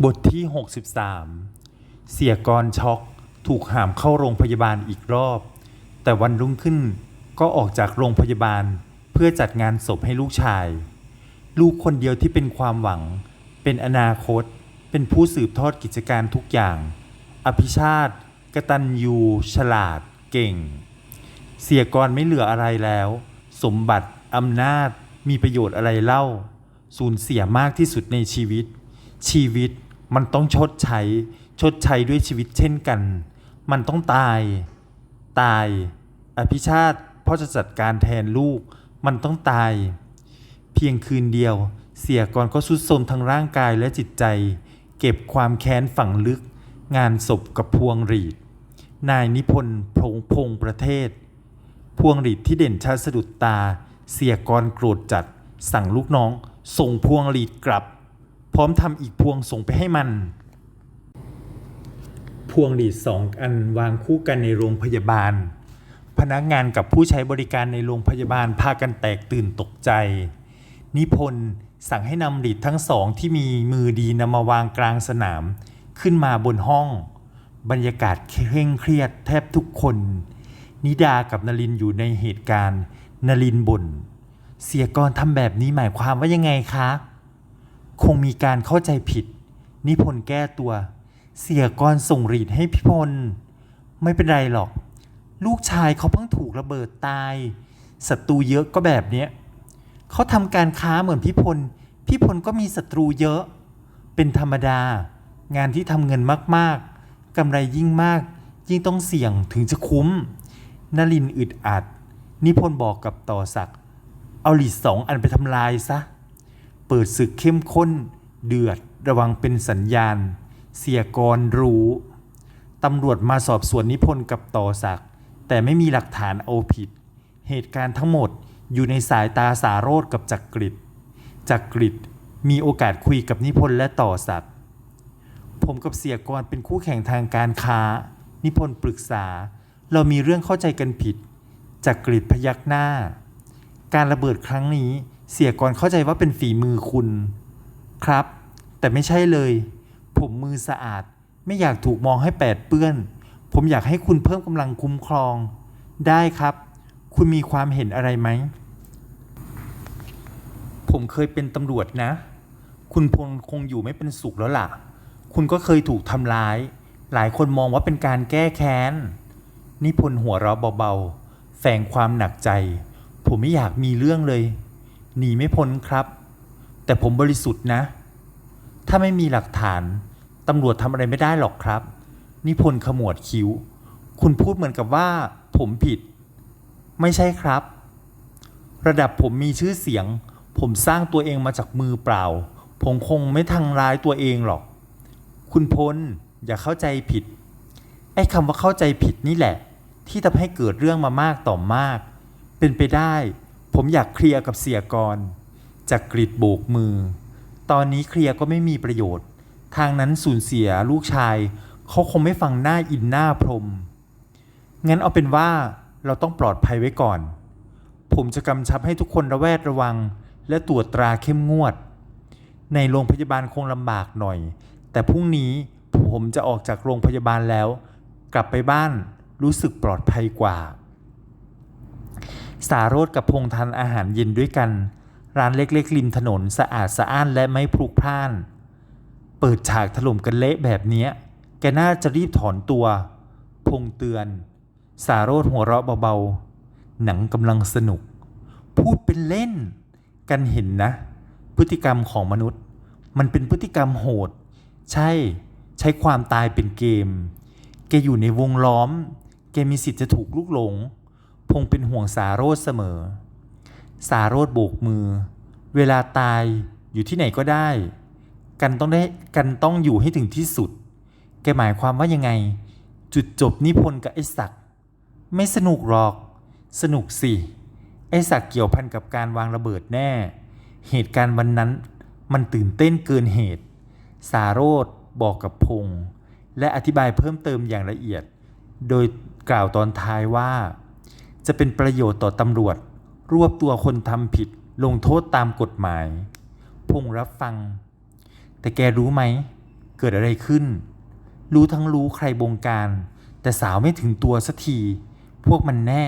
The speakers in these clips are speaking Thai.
บทที่ 63 เสียกรช็อกถูกหามเข้าโรงพยาบาลอีกรอบ แต่วันรุ่งขึ้นก็ออกจากโรงพยาบาลเพื่อจัดงานศพให้ลูกชาย ลูกคนเดียวที่เป็นความหวัง เป็นอนาคต เป็นผู้สืบทอดกิจการทุกอย่าง อภิชาติกตัญญูฉลาด เก่ง เสียกรไม่เหลืออะไรแล้ว สมบัติอำนาจมีประโยชน์อะไรเล่า สูญเสียมากที่สุดในชีวิต ชีวิตมันต้องชดใช้ ชดใช้ด้วยชีวิตเช่นกัน มันต้องตาย ตาย อภิชาติพ่อจะจัดการแทนลูก มันต้องตาย เพียงคืนเดียว เสียกรก็สุดโทมทั้งร่างกายและจิตใจ เก็บความแค้นฝังลึก งานศพกับพวงหรีด นายนิพนธ์พงพงประเทศ พวงหรีดที่เด่นชัดสะดุดตา เสียกรโกรธจัด สั่งลูกน้อง ส่งพวงหรีดกลับ พร้อมทำอีกพวงส่งไปให้มัน พวงหรีดสองอันวางคู่กันในโรงพยาบาล พนักงานกับผู้ใช้บริการในโรงพยาบาลพากันแตกตื่นตกใจ นิพนธ์สั่งให้นำหลีดทั้งสองที่มีมือดีนำมาวางกลางสนาม ขึ้นมาบนห้อง บรรยากาศเคร่งเครียดแทบทุกคน นิดากับนลินอยู่ในเหตุการณ์ นลินบ่นเสียกรทำแบบนี้หมายความว่ายังไงคะ คงมีการเข้าใจผิด นิพนธ์แก้ตัว เสียกรส่งรีดให้พิพลไม่เป็นไรหรอก ลูกชายเขาเพิ่งถูกระเบิดตายศัตรูเยอะก็แบบเนี้ยเขาทำการค้าเหมือนพี่พลพี่พลก็มีศัตรูเยอะ เป็นธรรมดา งานที่ทำเงินมากๆกำไรยิ่งมาก ยิ่งต้องเสี่ยงถึงจะคุ้มนลินอึดอัด นิพนธ์บอกกับต่อศักดิ์เอาหลีดสองอันไปทำลายซะ เปิดศึกเข้มข้น เดือดระวังเป็นสัญญาณ เสียกรรู้ตำรวจมาสอบสวนนิพนธ์กับต่อศักดิ์แต่ไม่มีหลักฐานเอาผิด เหตุการณ์ทั้งหมดอยู่ในสายตาสาโรธกับจักกริดจักกริดมีโอกาสคุยกับนิพนธ์และต่อศักดิ์ผมกับเสียกรเป็นคู่แข่งทางการค้า นิพนธ์ปรึกษา เรามีเรื่องเข้าใจกันผิดจักกริดพยักหน้า การระเบิดครั้งนี้ เสียกรเข้าใจว่าเป็นฝีมือคุณครับ แต่ไม่ใช่เลย ผมมือสะอาด ไม่อยากถูกมองให้แปดเปื้อน ผมอยากให้คุณเพิ่มกำลังคุ้มครอง ได้ครับ คุณมีความเห็นอะไรไหม ผมเคยเป็นตำรวจนะ คุณพลคงอยู่ไม่เป็นสุขแล้วล่ะ คุณก็เคยถูกทำร้าย หลายคนมองว่าเป็นการแก้แค้น นิพนธ์หัวเราะเบาๆ แฝงความหนักใจ ผมไม่อยากมีเรื่องเลย หนีไม่พ้นครับ แต่ผมบริสุทธิ์นะ ถ้าไม่มีหลักฐานตำรวจทำอะไรไม่ได้หรอกครับ นิพนธ์ขมวดคิ้ว คุณพูดเหมือนกับว่า ผมผิด ไม่ใช่ครับ ระดับผมมีชื่อเสียง ผมสร้างตัวเองมาจากมือเปล่า ผมคงไม่ทางร้ายตัวเองหรอก คุณพลอย่าเข้าใจผิด ไอ้คำว่าเข้าใจผิดนี่แหละ ที่ทำให้เกิดเรื่องมามากต่อมาก เป็นไปได้ ผมอยากเคลียร์กับเสียกรจากกริดโบกมือ ตอนนี้เคลียร์ก็ไม่มีประโยชน์ ทางนั้นสูญเสียลูกชาย เขาคงไม่ฟังหน้าอินหน้าพรม งั้นเอาเป็นว่าเราต้องปลอดภัยไว้ก่อน ผมจะกำชับให้ทุกคนระแวดระวัง และตรวจตราเข้มงวด ในโรงพยาบาลคงลำบากหน่อย แต่พรุ่งนี้ผมจะออกจากโรงพยาบาลแล้ว กลับไปบ้านรู้สึกปลอดภัยกว่า สาโรธกับพงษ์ทานอาหารเย็นด้วยกัน ร้านเล็กๆริมถนนสะอาดสะอ้านและไม่พลุกพล่าน เปิดฉากถล่มกันเละแบบเนี้ย แกน่าจะรีบถอนตัว พงษ์เตือน สาโรธหัวเราะเบาๆ หนังกำลังสนุก พูดเป็นเล่น กันเห็นนะ พฤติกรรมของมนุษย์ มันเป็นพฤติกรรมโหด ใช่ ใช้ความตายเป็นเกม แกอยู่ในวงล้อม แกมีสิทธิ์จะถูกลุกหลง พงเป็นห่วงสาโรธเสมอ สาโรธโบกมือ เวลาตายอยู่ที่ไหนก็ได้ กันต้องได้กันต้องอยู่ให้ถึงที่สุด แกหมายความว่ายังไง จุดจบนิพนธ์กับไอ้ศักดิ์ไม่สนุกหรอก สนุกสิ ไอ้ศักดิ์เกี่ยวพันกับการวางระเบิดแน่ เหตุการณ์วันนั้นมันตื่นเต้นเกินเหตุ สาโรธบอกกับพงษ์และอธิบายเพิ่มเติมอย่างละเอียด โดยกล่าวตอนท้ายว่า จะเป็นประโยชน์ต่อตำรวจ รวบตัวคนทำผิด ลงโทษตามกฎหมาย พงษ์รับฟัง แต่แกรู้ไหม เกิดอะไรขึ้น รู้ทั้งรู้ใครบงการ แต่สาวไม่ถึงตัวสักที พวกมันแน่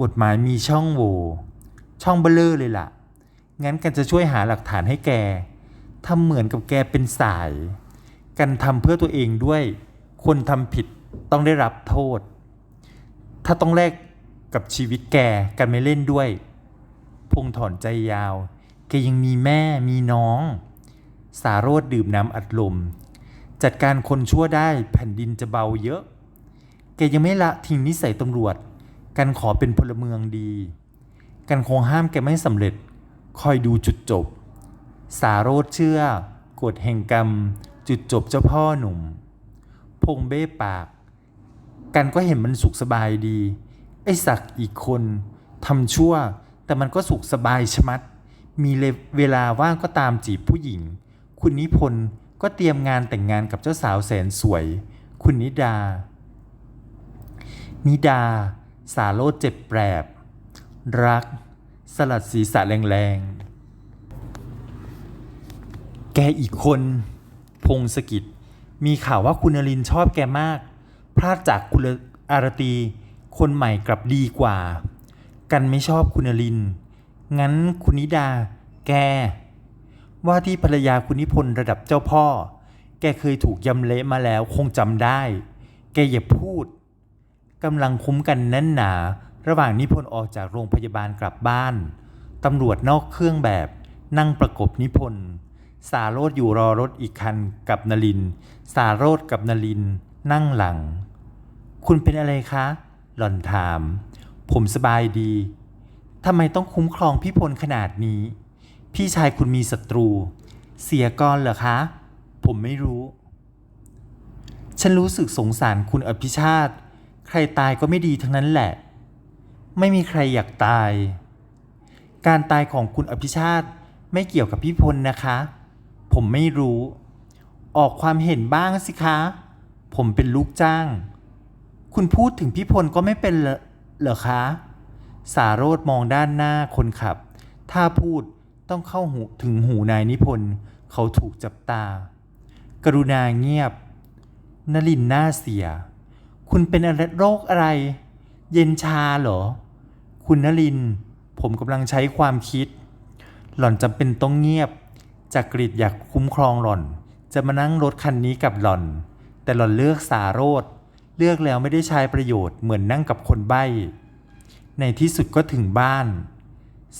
กฎหมายมีช่องโหว่ช่องเบลเลอร์เลยล่ะ งั้นกันจะช่วยหาหลักฐานให้แกทำเหมือนกับแกเป็นสาย กันทำเพื่อตัวเองด้วย คนทำผิดต้องได้รับโทษ ถ้าต้องแลก กับชีวิตแกกันไม่เล่นด้วย พงถอนใจยาว แกยังมีแม่มีน้อง สาโรดดื่มน้ำอัดลม จัดการคนชั่วได้แผ่นดินจะเบาเยอะ แกยังไม่ละทิ้งนิสัยตำรวจ กันขอเป็นพลเมืองดี กันคงห้ามแกไม่สำเร็จ คอยดูจุดจบ สาโรดเชื่อกฎแห่งกรรม จุดจบเจ้าพ่อหนุ่ม พงเบ้ปาก กันก็เห็นมันสุขสบายดี ไอ้ศักดิ์อีกคนทำชั่ว แต่มันก็สุขสบายชะมัด มีเวลาว่างก็ตามจีบผู้หญิง คุณนิพนธ์ก็เตรียมงานแต่งงานกับเจ้าสาวแสนสวย คุณนิดา นิดา สาโลดเจ็บแปรบ รัก สลัดศีรษะแรงๆ แกอีกคน พงศกิจ มีข่าวว่าคุณนรินชอบแกมาก พลาดจากคุณอารตี คนใหม่กลับดีกว่า กันไม่ชอบคุณนริน งั้นคุณนิดา แก ว่าที่ภรรยาคุณนิพนธ์ระดับเจ้าพ่อ แกเคยถูกยำเละมาแล้วคงจำได้ แกอย่าพูดกำลังคุ้มกันแน่นหนา ระหว่างนิพนธ์ออกจากโรงพยาบาลกลับบ้านตำรวจนอกเครื่องแบบนั่งประกบนิพนธ์สาโรดอยู่รอรถอีกคันกับนลิน สาโรดกับนลิน นั่งหลัง คุณเป็นอะไรคะ หล่อนถาม ผมสบายดีทำไมต้องคุ้มครองพี่พลขนาดนี้ พี่ชายคุณมีศัตรู เสียก่อนเหรอคะ ผมไม่รู้ ฉันรู้สึกสงสารคุณอภิชาติ ใครตายก็ไม่ดีทั้งนั้นแหละ ไม่มีใครอยากตาย การตายของคุณอภิชาติไม่เกี่ยวกับพี่พลนะคะ ผมไม่รู้ ออกความเห็นบ้างสิคะ ผมเป็นลูกจ้าง คุณพูดถึงพี่พลก็ไม่เป็นเหรอคะ สาโรธมองด้านหน้าคนขับ ถ้าพูดต้องเข้าหูถึงหูนายนิพนธ์เขาถูกจับตา กรุณาเงียบ นลินหน้าเสีย คุณเป็นอะไรโรคอะไร เย็นชาเหรอ คุณนลิน ผมกำลังใช้ความคิด หล่อนจำเป็นต้องเงียบ จากกรีดอยากคุ้มครองหล่อน จะมานั่งรถคันนี้กับหล่อน แต่หล่อนเลือกสาโรธ เลือกแล้วไม่ได้ใช้ประโยชน์เหมือนนั่งกับคนใบ้ ในที่สุดก็ถึงบ้าน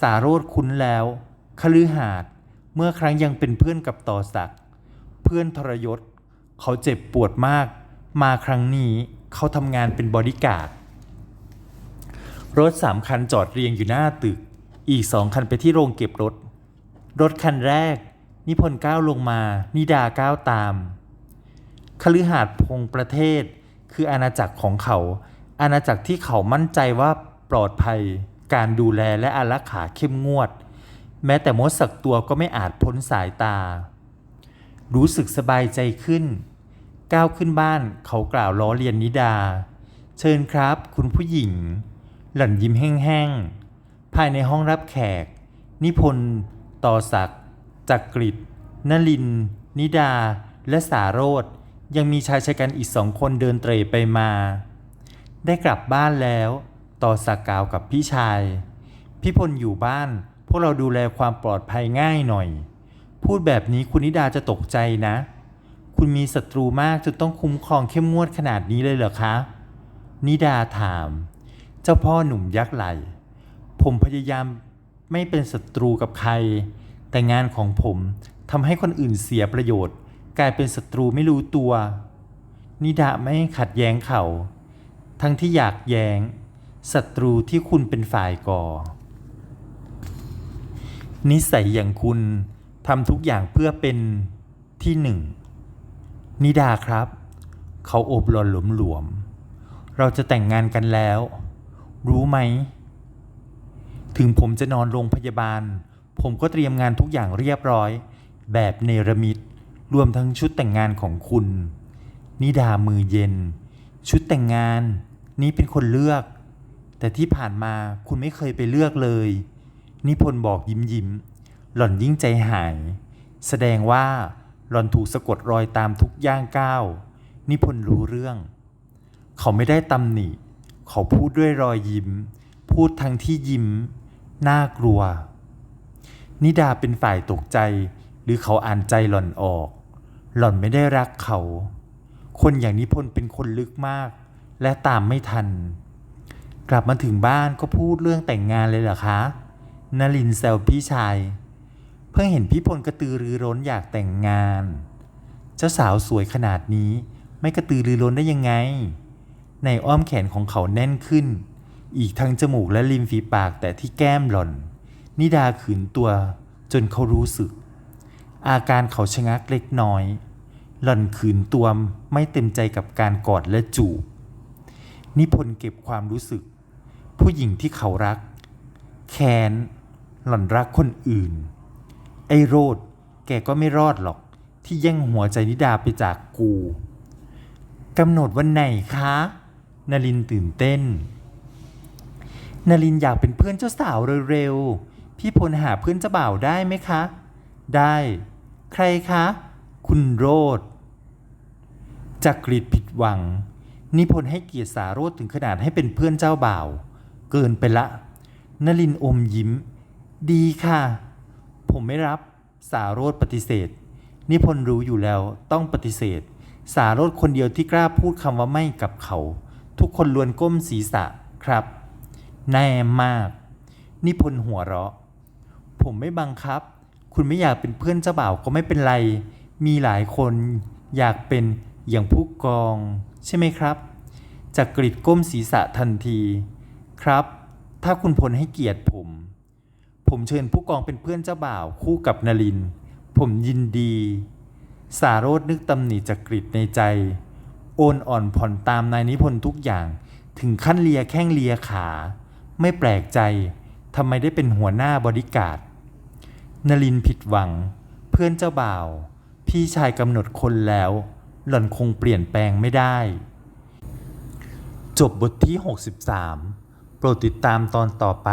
สาโรธคุ้นแล้วคฤหาสน์เมื่อครั้งยังเป็นเพื่อนกับต่อศัก เพื่อนทรยศ เขาเจ็บปวดมาก มาครั้งนี้เขาทำงานเป็นบอดี้การ์ดรถสามคันจอดเรียงอยู่หน้าตึก อีกสองคันไปที่โรงเก็บรถ รถคันแรก นิพนธ์ก้าวลงมา นิดาก้าวตามคฤหาสน์พงประเทศ คืออาณาจักรของเขา อาณาจักรที่เขามั่นใจว่าปลอดภัย การดูแลและอารักขาเข้มงวด แม้แต่มดสักตัวก็ไม่อาจพ้นสายตา รู้สึกสบายใจขึ้น ก้าวขึ้นบ้านเขากล่าวล้อเลียนนิดา เชิญครับ คุณผู้หญิง หล่อนยิ้มแห้งๆ ภายในห้องรับแขก นิพนธ์ต่อศักดิ์จักริดนลิน นิดา และสาโรธ ยังมีชายชะกันอีกสองคนเดินเตร่ไปมา ได้กลับบ้านแล้ว ต่อสักกาวกับพี่ชาย พี่พลอยู่บ้าน พวกเราดูแลความปลอดภัยง่ายหน่อย พูดแบบนี้คุณนิดาจะตกใจนะ คุณมีศัตรูมากจนต้องคุ้มครองเข้มงวดขนาดนี้เลยเหรอคะ นิดาถาม เจ้าพ่อหนุ่มยักษ์ไหล ผมพยายามไม่เป็นศัตรูกับใคร แต่งานของผมทำให้คนอื่นเสียประโยชน์ กลายเป็นศัตรูไม่รู้ตัว นิดาไม่ขัดแย้งเขา ทั้งที่อยากแย้งศัตรูที่คุณเป็นฝ่ายก่อ นิสัยอย่างคุณทำทุกอย่างเพื่อเป็นที่หนึ่ง นิดาครับ เขาโอบหลอนหลวมๆ เราจะแต่งงานกันแล้ว รู้ไหม ถึงผมจะนอนโรงพยาบาล ผมก็เตรียมงานทุกอย่างเรียบร้อย แบบเนรมิต รวมทั้งชุดแต่งงานของคุณ นิดามือเย็น ชุดแต่งงานนี้เป็นคนเลือก แต่ที่ผ่านมาคุณไม่เคยไปเลือกเลย นิพนธ์บอกยิ้มยิ้ม หล่อนยิ่งใจหาย แสดงว่าหล่อนถูกสะกดรอยตามทุกย่างก้าวนิพนธ์รู้เรื่อง เขาไม่ได้ตำหนิ เขาพูดด้วยรอยยิ้ม พูดทั้งที่ยิ้ม น่ากลัว นิดาเป็นฝ่ายตกใจ หรือเขาอ่านใจหล่อนออก หล่อนไม่ได้รักเขา คนอย่างนิพนธ์เป็นคนลึกมาก และตามไม่ทัน กลับมาถึงบ้านก็พูดเรื่องแต่งงานเลยเหรอคะนลินแซวพี่ชาย เพิ่งเห็นพี่พลกระตือรือร้นอยากแต่งงาน เจ้าสาวสวยขนาดนี้ไม่กระตือรือร้นได้ยังไง ในอ้อมแขนของเขาแน่นขึ้น อีกทั้งจมูกและริมฝีปากแต่ที่แก้มหล่อน นิดาขืนตัวจนเขารู้สึก อาการเขาชะงักเล็กน้อย หล่อนขืนตัวไม่เต็มใจกับการกอดและจูบ นิพนธ์เก็บความรู้สึก ผู้หญิงที่เขารัก แค้น หล่อนรักคนอื่น ไอ้โรดแกก็ไม่รอดหรอกที่แย่งหัวใจนิดาไปจากกูกำหนดวันไหนคะนลินตื่นเต้นนลินอยากเป็นเพื่อนเจ้าสาวเร็วๆ พี่พลหาเพื่อนเจ้าบ่าวได้ไหมคะ ได้ ใครคะ คุณโรดจากรีดผิดหวัง นิพนธ์ให้เกียรติสาโรธถึงขนาดให้เป็นเพื่อนเจ้าบ่าว เกินไปละนลินอมยิ้ม ดีค่ะ ผมไม่รับสาโรธปฏิเสธ นิพนธ์รู้อยู่แล้วต้องปฏิเสธ สาโรธคนเดียวที่กล้าพูดคำว่าไม่กับเขา ทุกคนล้วนก้มศีรษะครับ แน่มาก นิพนธ์หัวเราะ ผมไม่บังคับ คุณไม่อยากเป็นเพื่อนเจ้าบ่าวก็ไม่เป็นไร มีหลายคนอยากเป็นอย่างผู้กอง ใช่ไหมครับจากกริดก้มศีรษะทันที ครับ ถ้าคุณพลให้เกียรติผม ผมเชิญผู้กองเป็นเพื่อนเจ้าบ่าวคู่กับนลิน ผมยินดี สาโรธนึกตำหนิจากกริดในใจ โอนอ่อนผ่อนตามนายนิพนธ์ทุกอย่าง ถึงขั้นเลียแข้งเลียขา ไม่แปลกใจทำไมได้เป็นหัวหน้าบริการด นลินผิดหวัง เพื่อนเจ้าบ่าว พี่ชายกำหนดคนแล้ว หล่อนคงเปลี่ยนแปลงไม่ได้ จบบทที่ 63 โปรดติดตามตอนต่อไป